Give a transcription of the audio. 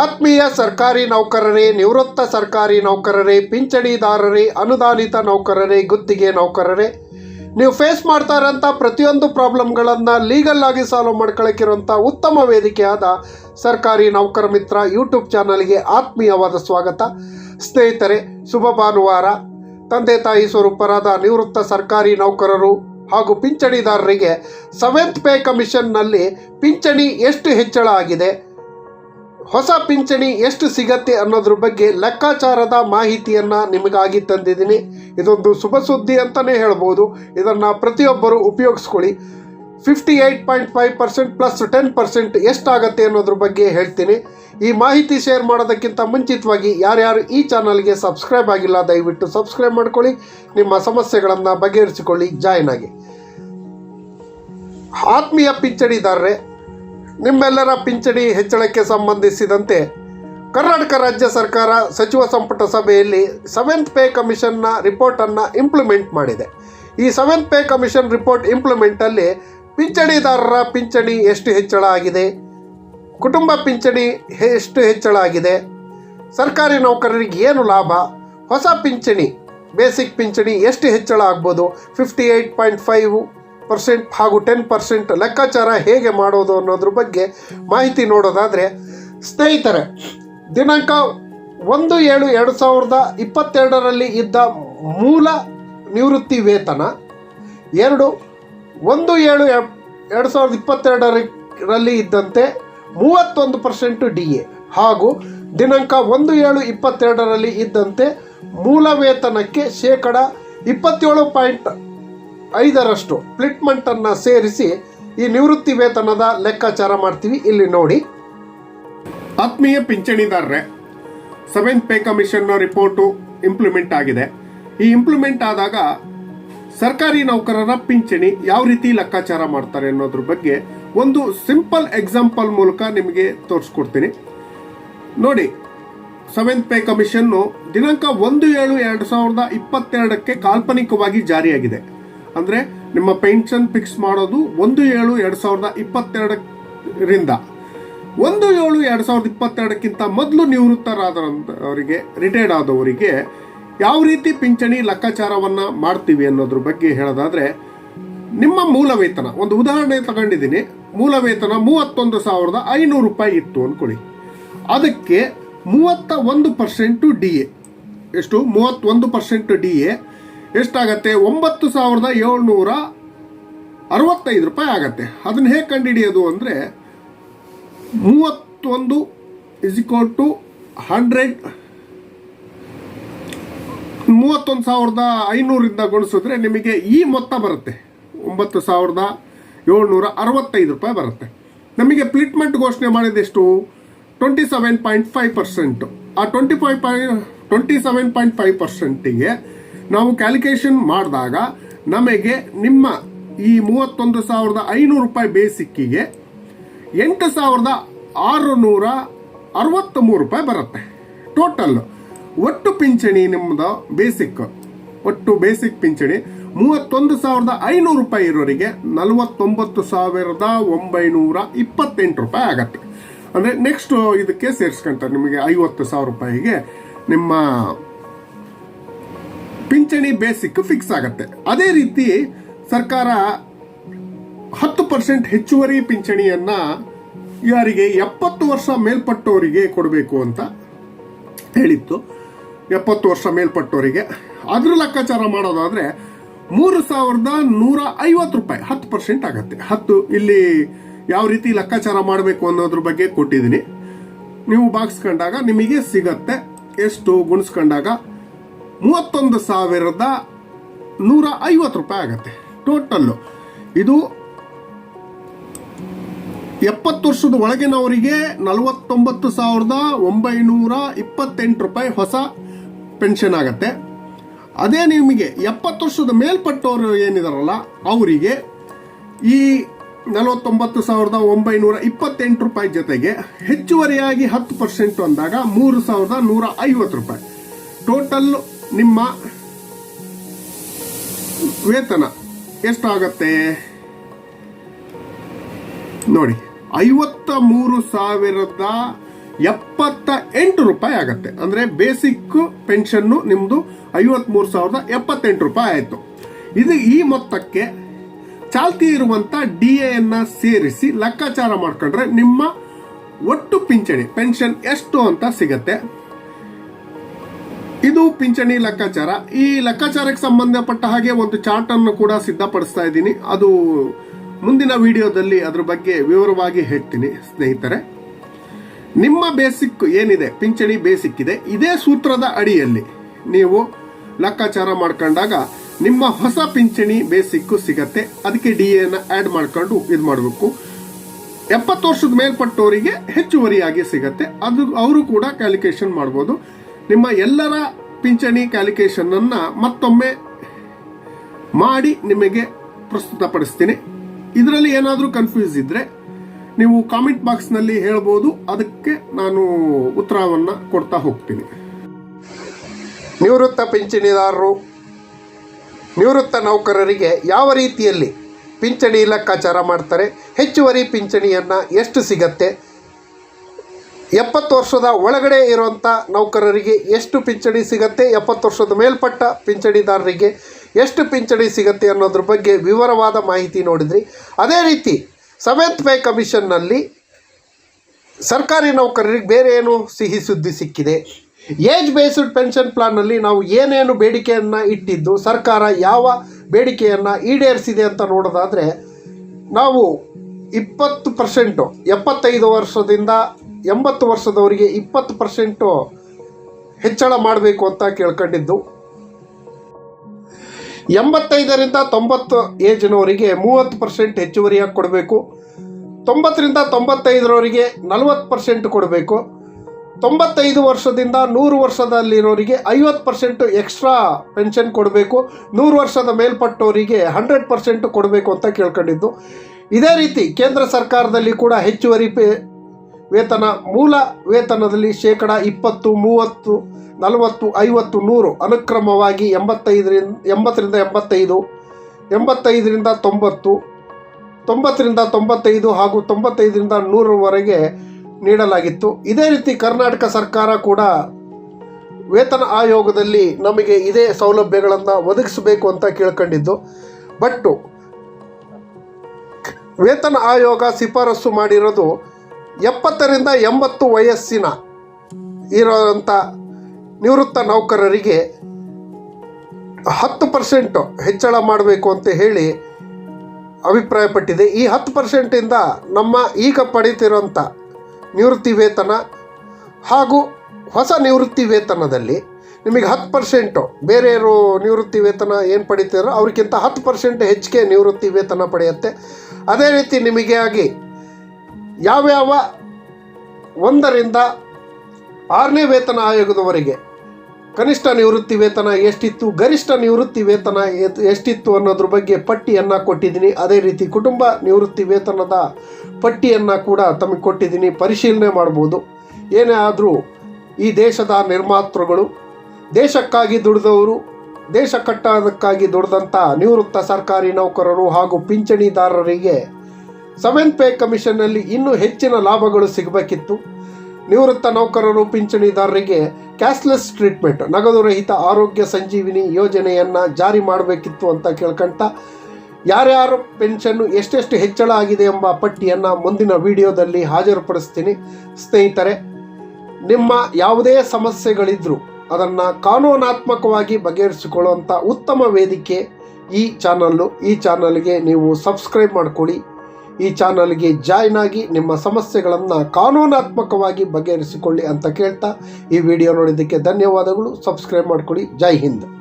ಆತ್ಮೀಯ ಸರ್ಕಾರಿ ನೌಕರರೇ, ನಿವೃತ್ತ ಸರ್ಕಾರಿ ನೌಕರರೇ, ಪಿಂಚಣಿದಾರರೇ, ಅನುದಾನಿತ ನೌಕರರೇ, ಗುತ್ತಿಗೆ ನೌಕರರೇ, ನೀವು ಫೇಸ್ ಮಾಡ್ತಾ ಇರೋಂಥ ಪ್ರತಿಯೊಂದು ಪ್ರಾಬ್ಲಮ್ಗಳನ್ನು ಲೀಗಲ್ ಆಗಿ ಸಾಲ್ವ್ ಮಾಡ್ಕೊಳ್ಳೋಕ್ಕಿರೋಂಥ ಉತ್ತಮ ವೇದಿಕೆಯಾದ ಸರ್ಕಾರಿ ನೌಕರ ಮಿತ್ರ ಯೂಟ್ಯೂಬ್ ಚಾನಲ್ಗೆ ಆತ್ಮೀಯವಾದ ಸ್ವಾಗತ. ಸ್ನೇಹಿತರೆ, ಶುಭ ಭಾನುವಾರ. ತಂದೆ ತಾಯಿ ಸ್ವರೂಪರಾದ ನಿವೃತ್ತ ಸರ್ಕಾರಿ ನೌಕರರು ಹಾಗೂ ಪಿಂಚಣಿದಾರರಿಗೆ ಸೆವೆಂತ್ ಪೇ ಕಮಿಷನ್ನಲ್ಲಿ ಪಿಂಚಣಿ ಎಷ್ಟು ಹೆಚ್ಚಳ ಆಗಿದೆ? ಹೊಸ ಪಿಂಚಣಿ ಎಷ್ಟು ಸಿಗತ್ತೆ ಅನ್ನೋದ್ರ ಬಗ್ಗೆ ಲೆಕ್ಕಾಚಾರದ ಮಾಹಿತಿಯನ್ನು ನಿಮಗಾಗಿ ತಂದಿದ್ದೀನಿ. ಇದೊಂದು ಶುಭ ಸುದ್ದಿ ಅಂತಲೇ ಹೇಳ್ಬೋದು. ಇದನ್ನು ಪ್ರತಿಯೊಬ್ಬರು ಉಪಯೋಗಿಸ್ಕೊಳ್ಳಿ. Fifty eight point five percent plus ten percent ಎಷ್ಟಾಗತ್ತೆ ಅನ್ನೋದ್ರ ಬಗ್ಗೆ ಹೇಳ್ತೀನಿ. ಈ ಮಾಹಿತಿ ಶೇರ್ ಮಾಡೋದಕ್ಕಿಂತ ಮುಂಚಿತವಾಗಿ ಯಾರ್ಯಾರು ಈ ಚಾನಲ್ಗೆ ಸಬ್ಸ್ಕ್ರೈಬ್ ಆಗಿಲ್ಲ, ದಯವಿಟ್ಟು ಸಬ್ಸ್ಕ್ರೈಬ್ ಮಾಡ್ಕೊಳ್ಳಿ. ನಿಮ್ಮ ಸಮಸ್ಯೆಗಳನ್ನು ಬಗೆಹರಿಸಿಕೊಳ್ಳಿ. ಜಾಯ್ನ್ ಆಗಿ. ಆತ್ಮೀಯ ಪಿಂಚಣಿದಾರರೇ ನಿಮ್ಮೆಲ್ಲರ ಪಿಂಚಣಿ ಹೆಚ್ಚಳಕ್ಕೆ ಸಂಬಂಧಿಸಿದಂತೆ ಕರ್ನಾಟಕ ರಾಜ್ಯ ಸರ್ಕಾರ ಸಚಿವ ಸಂಪುಟ ಸಭೆಯಲ್ಲಿ ಸೆವೆಂತ್ ಪೇ ಕಮಿಷನ್ನ ರಿಪೋರ್ಟನ್ನು ಇಂಪ್ಲಿಮೆಂಟ್ ಮಾಡಿದೆ. ಈ ಸೆವೆಂತ್ ಪೇ ಕಮಿಷನ್ ರಿಪೋರ್ಟ್ ಇಂಪ್ಲಿಮೆಂಟಲ್ಲಿ ಪಿಂಚಣಿದಾರರ ಪಿಂಚಣಿ ಎಷ್ಟು ಹೆಚ್ಚಳ ಆಗಿದೆ, ಕುಟುಂಬ ಪಿಂಚಣಿ ಎಷ್ಟು ಹೆಚ್ಚಳ ಆಗಿದೆ, ಸರ್ಕಾರಿ ನೌಕರರಿಗೆ ಏನು ಲಾಭ, ಹೊಸ ಪಿಂಚಣಿ ಬೇಸಿಕ್ ಪಿಂಚಣಿ ಎಷ್ಟು ಹೆಚ್ಚಳ ಆಗ್ಬೋದು fifty eight point five percent ಹಾಗೂ ಟೆನ್ ಪರ್ಸೆಂಟ್ ಲೆಕ್ಕಾಚಾರ ಹೇಗೆ ಮಾಡೋದು ಅನ್ನೋದ್ರ ಬಗ್ಗೆ ಮಾಹಿತಿ ನೋಡೋದಾದರೆ, ಸ್ನೇಹಿತರೆ, ದಿನಾಂಕ ಒಂದು ಏಳು ಎರಡು ಸಾವಿರದ ಇಪ್ಪತ್ತೆರಡರಲ್ಲಿ ಇದ್ದ ಮೂಲ ನಿವೃತ್ತಿ ವೇತನ, ಎರಡು ಒಂದು ಏಳು ಎರಡು ಸಾವಿರದ ಇಪ್ಪತ್ತೆರಡರಲ್ಲಿ ಇದ್ದಂತೆ ಮೂವತ್ತೊಂದು ಪರ್ಸೆಂಟು ಡಿ ಎ ಹಾಗೂ ದಿನಾಂಕ ಒಂದು ಏಳು ಇಪ್ಪತ್ತೆರಡರಲ್ಲಿ ಇದ್ದಂತೆ ಮೂಲ ವೇತನಕ್ಕೆ ಶೇಕಡ ಇಪ್ಪತ್ತೇಳು ಪಾಯಿಂಟ್ ಐದರಷ್ಟು ಪ್ಲಿಟ್ಮೆಂಟನ್ನು ಸೇರಿಸಿ ಈ ನಿವೃತ್ತಿ ವೇತನದ ಲೆಕ್ಕಾಚಾರ ಮಾಡ್ತೀವಿ. ಇಲ್ಲಿ ನೋಡಿ. ಆತ್ಮೀಯ ಪಿಂಚಣಿದಾರರೇ, seventh pay commission report implement ಆಗಿದೆ. ಈ ಇಂಪ್ಲಿಮೆಂಟ್ ಆದಾಗ ಸರ್ಕಾರಿ ನೌಕರರ ಪಿಂಚಣಿ ಯಾವ ರೀತಿ ಲೆಕ್ಕಾಚಾರ ಮಾಡ್ತಾರೆ ಅನ್ನೋದ್ರ ಬಗ್ಗೆ ಒಂದು ಸಿಂಪಲ್ ಎಕ್ಸಾಂಪಲ್ ಮೂಲಕ ನಿಮಗೆ ತೋರಿಸ್ಕೊಡ್ತೀನಿ. ನೋಡಿ, ಸೆವೆಂತ್ ಪೇ ಕಮಿಷನ್ನು ದಿನಾಂಕ ಒಂದು ಏಳು ಎರಡು ಸಾವಿರದ ಇಪ್ಪತ್ತೆರಡಕ್ಕೆ ಕಾಲ್ಪನಿಕವಾಗಿ ಜಾರಿಯಾಗಿದೆ. ಅಂದರೆ ನಿಮ್ಮ ಪೆನ್ಷನ್ ಫಿಕ್ಸ್ ಮಾಡೋದು ಒಂದು ಏಳು ಎರಡು ಸಾವಿರದ ಇಪ್ಪತ್ತೆರಡರಿಂದ. ಒಂದು ಏಳು ಎರಡು ಸಾವಿರದ ಇಪ್ಪತ್ತೆರಡಕ್ಕಿಂತ ಮೊದಲು ನಿವೃತ್ತರಾದವರಿಗೆ ರಿಟೈರ್ಡ್ ಆದವರಿಗೆ ಯಾವ ರೀತಿ ಪಿಂಚಣಿ ಲೆಕ್ಕಾಚಾರವನ್ನು ಮಾಡ್ತೀವಿ ಅನ್ನೋದ್ರ ಬಗ್ಗೆ ಹೇಳೋದಾದ್ರೆ, ನಿಮ್ಮ ಮೂಲ ವೇತನ, ಒಂದು ಉದಾಹರಣೆ ತಗೊಂಡಿದ್ದೀನಿ. ಮೂಲ ವೇತನ ಮೂವತ್ತೊಂದು ಸಾವಿರದ ಐನೂರು ರೂಪಾಯಿ ಇತ್ತು ಅಂದ್ಕೊಳ್ಳಿ ಅದಕ್ಕೆ ಮೂವತ್ತ ಒಂದು ಪರ್ಸೆಂಟು ಡಿ ಎ. ಎಷ್ಟು? ಮೂವತ್ತೊಂದು ಪರ್ಸೆಂಟ್ ಡಿ ಎ. ಎಷ್ಟಾಗತ್ತೆ? ಒಂಬತ್ತು ಸಾವಿರದ ಏಳ್ನೂರ ಅರವತ್ತೈದು ರೂಪಾಯಿ ಆಗತ್ತೆ. ಅದನ್ನ ಹೇಗೆ ಕಂಡುಹಿಡಿಯೋದು ಅಂದರೆ ಮೂವತ್ತೊಂದು ಇಸ್ ಇಕ್ವಲ್ ಟು ಹಂಡ್ರೆಡ್ ಮೂವತ್ತೊಂದು ಸಾವಿರದ ಐನೂರಿಂದ ಗುಣಿಸಿದ್ರೆ ನಿಮಗೆ ಈ ಮೊತ್ತ ಬರುತ್ತೆ. ಒಂಬತ್ತು ಸಾವಿರದ ಏಳ್ನೂರ ಅರವತ್ತೈದು ರೂಪಾಯಿ ಬರುತ್ತೆ. ನಮಗೆ ಪ್ಲಿಟ್ಮೆಂಟ್ ಘೋಷಣೆ ಮಾಡಿದೆಷ್ಟು twenty seven point five percent ಆ twenty five point twenty seven point five ಪರ್ಸೆಂಟಿಗೆ ನಾವು ಕ್ಯಾಲ್ಕುಲೇಷನ್ ಮಾಡಿದಾಗ ನಮಗೆ ನಿಮ್ಮ ಈ ಮೂವತ್ತೊಂದು ಸಾವಿರದ ಐನೂರು ರೂಪಾಯಿ ಬೇಸಿಕ್ಕಿಗೆ ಎಂಟು ಸಾವಿರದ ಆರುನೂರ ಅರವತ್ತ್ಮೂರು ರೂಪಾಯಿ ಬರುತ್ತೆ. ಟೋಟಲ್ ಒಟ್ಟು ಪಿಂಚಣಿ ನಿಮ್ಮದು ಬೇಸಿಕ್ ಒಟ್ಟು ಬೇಸಿಕ್ ಪಿಂಚಣಿ ಮೂವತ್ತೊಂದು ಸಾವಿರದ ಐನೂರು ರೂಪಾಯಿ ಇರೋರಿಗೆ ನಲವತ್ತೊಂಬತ್ತು ಸಾವಿರದ ಒಂಬೈನೂರ ಇಪ್ಪತ್ತೆಂಟು ರೂಪಾಯಿ ಆಗತ್ತೆ. ಅಂದರೆ ನೆಕ್ಸ್ಟ್ ಇದಕ್ಕೆ ಸೇರಿಸ್ಕೊಂತಾರೆ ನಿಮಗೆ ಐವತ್ತು ಸಾವಿರ ರೂಪಾಯಿಗೆ ನಿಮ್ಮ ಪಿಂಚಣಿ ಬೇಸಿಕ್ ಫಿಕ್ಸ್ ಆಗುತ್ತೆ. ಅದೇ ರೀತಿ ಸರ್ಕಾರ ಹತ್ತು ಪರ್ಸೆಂಟ್ ಹೆಚ್ಚುವರಿ ಪಿಂಚಣಿಯನ್ನ ಯಾರಿಗೆ ಎಪ್ಪತ್ತು ವರ್ಷ ಮೇಲ್ಪಟ್ಟವರಿಗೆ ಕೊಡಬೇಕು ಅಂತ ಹೇಳಿತ್ತು. ಎಪ್ಪತ್ತು ವರ್ಷ ಮೇಲ್ಪಟ್ಟವರಿಗೆ ಅದ್ರ ಲೆಕ್ಕಾಚಾರ ಮಾಡೋದಾದ್ರೆ ಮೂರು ಸಾವಿರದ ನೂರ ಐವತ್ತು ರೂಪಾಯಿ ಹತ್ತು ಪರ್ಸೆಂಟ್ ಆಗತ್ತೆ. ಹತ್ತು ಇಲ್ಲಿ ಯಾವ ರೀತಿ ಲೆಕ್ಕಾಚಾರ ಮಾಡಬೇಕು ಅನ್ನೋದ್ರ ಬಗ್ಗೆ ಕೊಟ್ಟಿದ್ದೀನಿ. ನೀವು ಬಾಗಿಸ್ಕೊಂಡಾಗ ನಿಮಗೆ ಸಿಗತ್ತೆ. ಎಷ್ಟು ಗುಣಿಸ್ಕೊಂಡಾಗ ಮೂವತ್ತೊಂದು ಸಾವಿರದ ನೂರ ಐವತ್ತು ರೂಪಾಯಿ ಆಗುತ್ತೆ. ಟೋಟಲ್ಲು ಇದು ಎಪ್ಪತ್ತು ವರ್ಷದ ಒಳಗಿನವರಿಗೆ ನಲವತ್ತೊಂಬತ್ತು ಸಾವಿರದ ಒಂಬೈನೂರ ಇಪ್ಪತ್ತೆಂಟು ರೂಪಾಯಿ ಹೊಸ ಪೆನ್ಷನ್ ಆಗತ್ತೆ. ಅದೇ ನಿಮಗೆ ಎಪ್ಪತ್ತು ವರ್ಷದ ಮೇಲ್ಪಟ್ಟವರು ಏನಿದಾರಲ್ಲ, ಅವರಿಗೆ ಈ ನಲವತ್ತೊಂಬತ್ತು ಸಾವಿರದ ಒಂಬೈನೂರ ಇಪ್ಪತ್ತೆಂಟು ರೂಪಾಯಿ ಜೊತೆಗೆ ಹೆಚ್ಚುವರಿಯಾಗಿ ಹತ್ತು ಪರ್ಸೆಂಟ್ ಅಂದಾಗ ಮೂರು ಸಾವಿರದ ನೂರ ಐವತ್ತು ರೂಪಾಯಿ. ಟೋಟಲ್ ನಿಮ್ಮ ವೇತನ ಎಷ್ಟಾಗತ್ತೆ? ನೋಡಿ ಐವತ್ತ ಮೂರು ಸಾವಿರದ ಎಪ್ಪತ್ತ ಎಂಟು ರೂಪಾಯಿ ಆಗತ್ತೆ. ಅಂದ್ರೆ ಬೇಸಿಕ್ ಪೆನ್ಷನ್ನು ನಿಮ್ಮದು ಐವತ್ತ್ಮೂರು ಸಾವಿರದ ಎಪ್ಪತ್ತೆಂಟು ರೂಪಾಯಿ ಆಯಿತು. ಇದು ಈ ಮೊತ್ತಕ್ಕೆ ಚಾಲ್ತಿ ಇರುವಂತ ಡಿ ಎನ್ನು ಸೇರಿಸಿ ಲೆಕ್ಕಾಚಾರ ಮಾಡ್ಕೊಂಡ್ರೆ ನಿಮ್ಮ ಒಟ್ಟು ಪಿಂಚಣಿ ಪೆನ್ಷನ್ ಎಷ್ಟು ಅಂತ ಸಿಗತ್ತೆ? ಇದು ಪಿಂಚಣಿ ಲೆಕ್ಕಾಚಾರ. ಈ ಲೆಕ್ಕಾಚಾರಕ್ಕೆ ಸಂಬಂಧಪಟ್ಟ ಹಾಗೆ ಒಂದು ಚಾರ್ಟ್ ಅನ್ನು ಕೂಡ ಸಿದ್ಧಪಡಿಸ್ತಾ ಇದ್ದೀನಿ. ಅದು ಮುಂದಿನ ವಿಡಿಯೋದಲ್ಲಿ ಅದ್ರ ಬಗ್ಗೆ ವಿವರವಾಗಿ ಹೇಳ್ತೀನಿ, ಸ್ನೇಹಿತರೆ. ನಿಮ್ಮ ಬೇಸಿಕ್ ಏನಿದೆ? ಪಿಂಚಣಿ ಬೇಸಿಕ್ ಇದೆ. ಇದೇ ಸೂತ್ರದ ಅಡಿಯಲ್ಲಿ ನೀವು ಲೆಕ್ಕಾಚಾರ ಮಾಡ್ಕೊಂಡಾಗ ನಿಮ್ಮ ಹೊಸ ಪಿಂಚಣಿ ಬೇಸಿಕ್ ಸಿಗತ್ತೆ. ಅದಕ್ಕೆ ಡಿ ಎನ ಆಡ್ ಮಾಡ್ಕೊಂಡು ಇದು ಮಾಡಬೇಕು. ಎಪ್ಪತ್ತು ವರ್ಷದ ಮೇಲ್ಪಟ್ಟವರಿಗೆ ಹೆಚ್ಚುವರಿಯಾಗಿ ಸಿಗತ್ತೆ. ಅದು ಅವರು ಕೂಡ ಕ್ಯಾಲ್ಕುಲೇಷನ್ ಮಾಡ್ಬೋದು. ನಿಮ್ಮ ಎಲ್ಲರ ಪಿಂಚಣಿ ಕ್ಯಾಲ್ಕುಲೇಷನ್ ಅನ್ನ ಮತ್ತೊಮ್ಮೆ ಮಾಡಿ ನಿಮಗೆ ಪ್ರಸ್ತುತಪಡಿಸ್ತೀನಿ. ಇದರಲ್ಲಿ ಏನಾದರೂ ಕನ್ಫ್ಯೂಸ್ ಇದ್ರೆ ನೀವು ಕಾಮೆಂಟ್ ಬಾಕ್ಸ್ನಲ್ಲಿ ಹೇಳ್ಬೋದು. ಅದಕ್ಕೆ ನಾನು ಉತ್ತರವನ್ನು ಕೊಡ್ತಾ ಹೋಗ್ತೀನಿ. ನಿವೃತ್ತ ಪಿಂಚಣಿದಾರರು, ನಿವೃತ್ತ ನೌಕರರಿಗೆ ಯಾವ ರೀತಿಯಲ್ಲಿ ಪಿಂಚಣಿ ಲೆಕ್ಕಾಚಾರ ಮಾಡ್ತಾರೆ? ಹೆಚ್ಚುವರಿ ಪಿಂಚಣಿಯನ್ನು ಎಷ್ಟು ಸಿಗತ್ತೆ? ಎಪ್ಪತ್ತು ವರ್ಷದ ಒಳಗಡೆ ಇರುವಂಥ ನೌಕರರಿಗೆ ಎಷ್ಟು ಪಿಂಚಣಿ ಸಿಗತ್ತೆ? ಎಪ್ಪತ್ತು ವರ್ಷದ ಮೇಲ್ಪಟ್ಟ ಪಿಂಚಣಿದಾರರಿಗೆ ಎಷ್ಟು ಪಿಂಚಣಿ ಸಿಗತ್ತೆ ಅನ್ನೋದ್ರ ಬಗ್ಗೆ ವಿವರವಾದ ಮಾಹಿತಿ ನೋಡಿದ್ರಿ. ಅದೇ ರೀತಿ ಸೆವೆಂತ್ ಪೇ ಕಮಿಷನ್ನಲ್ಲಿ ಸರ್ಕಾರಿ ನೌಕರರಿಗೆ ಬೇರೆ ಏನು ಸಿಹಿ ಸುದ್ದಿ ಸಿಕ್ಕಿದೆ. ಏಜ್ ಬೇಸ್ಡ್ ಪೆನ್ಷನ್ ಪ್ಲಾನ್ನಲ್ಲಿ ನಾವು ಏನೇನು ಬೇಡಿಕೆಯನ್ನು ಇಟ್ಟಿದ್ದು, ಸರ್ಕಾರ ಯಾವ ಬೇಡಿಕೆಯನ್ನು ಈಡೇರಿಸಿದೆ ಅಂತ ನೋಡೋದಾದರೆ ನಾವು ಇಪ್ಪತ್ತು ಪರ್ಸೆಂಟು ಎಪ್ಪತ್ತೈದು ವರ್ಷದಿಂದ ಎಂಬತ್ತು ವರ್ಷದವರಿಗೆ ಇಪ್ಪತ್ತು ಪರ್ಸೆಂಟು ಹೆಚ್ಚಳ ಮಾಡಬೇಕು ಅಂತ ಕೇಳ್ಕೊಂಡಿದ್ದು. ಎಂಬತ್ತೈದರಿಂದ ತೊಂಬತ್ತು ಏಜ್ನವರಿಗೆ ಮೂವತ್ತು ಪರ್ಸೆಂಟ್ ಹೆಚ್ಚುವರಿಯಾಗಿ ಕೊಡಬೇಕು. ತೊಂಬತ್ತರಿಂದ ತೊಂಬತ್ತೈದರವರಿಗೆ ನಲವತ್ತು ಪರ್ಸೆಂಟ್ ಕೊಡಬೇಕು. ತೊಂಬತ್ತೈದು ವರ್ಷದಿಂದ ನೂರು ವರ್ಷದಲ್ಲಿರೋರಿಗೆ ಐವತ್ತು ಪರ್ಸೆಂಟು ಎಕ್ಸ್ಟ್ರಾ ಪೆನ್ಷನ್ ಕೊಡಬೇಕು. ನೂರು ವರ್ಷದ ಮೇಲ್ಪಟ್ಟವರಿಗೆ ಹಂಡ್ರೆಡ್ ಪರ್ಸೆಂಟ್ ಕೊಡಬೇಕು ಅಂತ ಕೇಳ್ಕೊಂಡಿದ್ದು. ಇದೇ ರೀತಿ ಕೇಂದ್ರ ಸರ್ಕಾರದಲ್ಲಿ ಕೂಡ ಹೆಚ್ಚುವರಿ ಪೇ ವೇತನ ಮೂಲ ವೇತನದಲ್ಲಿ ಶೇಕಡ ಇಪ್ಪತ್ತು, ಮೂವತ್ತು, ನಲವತ್ತು, ಐವತ್ತು, ನೂರು ಅನುಕ್ರಮವಾಗಿ ಎಂಬತ್ತೈದರಿಂದ, ಎಂಬತ್ತರಿಂದ ಎಂಬತ್ತೈದು, ಎಂಬತ್ತೈದರಿಂದ ತೊಂಬತ್ತು, ತೊಂಬತ್ತರಿಂದ ತೊಂಬತ್ತೈದು ಹಾಗೂ ತೊಂಬತ್ತೈದರಿಂದ ನೂರರವರೆಗೆ ನೀಡಲಾಗಿತ್ತು. ಇದೇ ರೀತಿ ಕರ್ನಾಟಕ ಸರ್ಕಾರ ಕೂಡ ವೇತನ ಆಯೋಗದಲ್ಲಿ ನಮಗೆ ಇದೇ ಸೌಲಭ್ಯಗಳನ್ನು ಒದಗಿಸಬೇಕು ಅಂತ ಕೇಳ್ಕೊಂಡಿದ್ದು. ಬಟ್ಟು ವೇತನ ಆಯೋಗ ಶಿಫಾರಸು ಮಾಡಿರೋದು ಎಪ್ಪತ್ತರಿಂದ ಎಂಬತ್ತು ವಯಸ್ಸಿನ ಇರೋಂಥ ನಿವೃತ್ತ ನೌಕರರಿಗೆ ಹತ್ತು ಪರ್ಸೆಂಟು ಹೆಚ್ಚಳ ಮಾಡಬೇಕು ಅಂತ ಹೇಳಿ ಅಭಿಪ್ರಾಯಪಟ್ಟಿದೆ. ಈ ಹತ್ತು ಪರ್ಸೆಂಟಿಂದ ನಮ್ಮ ಈಗ ಪಡೀತಿರೋಂಥ ನಿವೃತ್ತಿ ವೇತನ ಹಾಗೂ ಹೊಸ ನಿವೃತ್ತಿ ವೇತನದಲ್ಲಿ ನಿಮಗೆ ಹತ್ತು ಪರ್ಸೆಂಟು ಬೇರೆಯವರು ನಿವೃತ್ತಿ ವೇತನ ಏನು ಪಡೀತಿದ್ರು ಅವ್ರಿಗಿಂತ ಹತ್ತು ಪರ್ಸೆಂಟ್ ಹೆಚ್ಚಿಗೆ ನಿವೃತ್ತಿ ವೇತನ ಪಡೆಯುತ್ತೆ. ಅದೇ ರೀತಿ ನಿಮಗೆ ಆಗಿ ಯಾವ್ಯಾವ ಒಂದರಿಂದ ಆರನೇ ವೇತನ ಆಯೋಗದವರೆಗೆ ಕನಿಷ್ಠ ನಿವೃತ್ತಿ ವೇತನ ಎಷ್ಟಿತ್ತು, ಗರಿಷ್ಠ ನಿವೃತ್ತಿ ವೇತನ ಎಷ್ಟಿತ್ತು ಅನ್ನೋದ್ರ ಬಗ್ಗೆ ಪಟ್ಟಿಯನ್ನು ಕೊಟ್ಟಿದ್ದೀನಿ. ಅದೇ ರೀತಿ ಕುಟುಂಬ ನಿವೃತ್ತಿ ವೇತನದ ಪಟ್ಟಿಯನ್ನು ಕೂಡ ತಮಗೆ ಕೊಟ್ಟಿದ್ದೀನಿ. ಪರಿಶೀಲನೆ ಮಾಡ್ಬೋದು. ಏನೇ ಆದರೂ ಈ ದೇಶದ ನಿರ್ಮಾತೃಗಳು, ದೇಶಕ್ಕಾಗಿ ದುಡಿದವರು, ದೇಶ ಕಟ್ಟೋದಕ್ಕಾಗಿ ದುಡಿದಂಥ ನಿವೃತ್ತ ಸರ್ಕಾರಿ ನೌಕರರು ಹಾಗೂ ಪಿಂಚಣಿದಾರರಿಗೆ ಸೆವೆನ್ ಪೇ ಕಮಿಷನ್ನಲ್ಲಿ ಇನ್ನೂ ಹೆಚ್ಚಿನ ಲಾಭಗಳು ಸಿಗಬೇಕಿತ್ತು. ನಿವೃತ್ತ ನೌಕರರು, ಪಿಂಚಣಿದಾರರಿಗೆ ಕ್ಯಾಶ್ಲೆಸ್ ಟ್ರೀಟ್ಮೆಂಟ್, ನಗದು ರಹಿತ ಆರೋಗ್ಯ ಸಂಜೀವಿನಿ ಯೋಜನೆಯನ್ನು ಜಾರಿ ಮಾಡಬೇಕಿತ್ತು ಅಂತ ಕೇಳ್ಕೊಂತ ಯಾರ್ಯಾರು ಪೆನ್ಷನ್ನು ಎಷ್ಟೆಷ್ಟು ಹೆಚ್ಚಳ ಆಗಿದೆ ಎಂಬ ಪಟ್ಟಿಯನ್ನು ಮುಂದಿನ ವಿಡಿಯೋದಲ್ಲಿ ಹಾಜರುಪಡಿಸ್ತೀನಿ. ಸ್ನೇಹಿತರೆ, ನಿಮ್ಮ ಯಾವುದೇ ಸಮಸ್ಯೆಗಳಿದ್ದರೂ ಅದನ್ನು ಕಾನೂನಾತ್ಮಕವಾಗಿ ಬಗೆಹರಿಸಿಕೊಳ್ಳುವಂಥ ಉತ್ತಮ ವೇದಿಕೆ ಈ ಚಾನಲ್ಲು. ಈ ಚಾನಲ್ಗೆ ನೀವು ಸಬ್ಸ್ಕ್ರೈಬ್ ಮಾಡ್ಕೊಳ್ಳಿ. ಈ ಚಾನಲ್ಗೆ ಜಾಯ್ನ್ ಆಗಿ ನಿಮ್ಮ ಸಮಸ್ಯೆಗಳನ್ನು ಕಾನೂನಾತ್ಮಕವಾಗಿ ಬಗೆಹರಿಸಿಕೊಳ್ಳಿ ಅಂತ ಕೇಳ್ತಾ ಈ ವಿಡಿಯೋ ನೋಡಿದ್ದಕ್ಕೆ ಧನ್ಯವಾದಗಳು. ಸಬ್ಸ್ಕ್ರೈಬ್ ಮಾಡ್ಕೊಳ್ಳಿ. ಜೈ ಹಿಂದ್.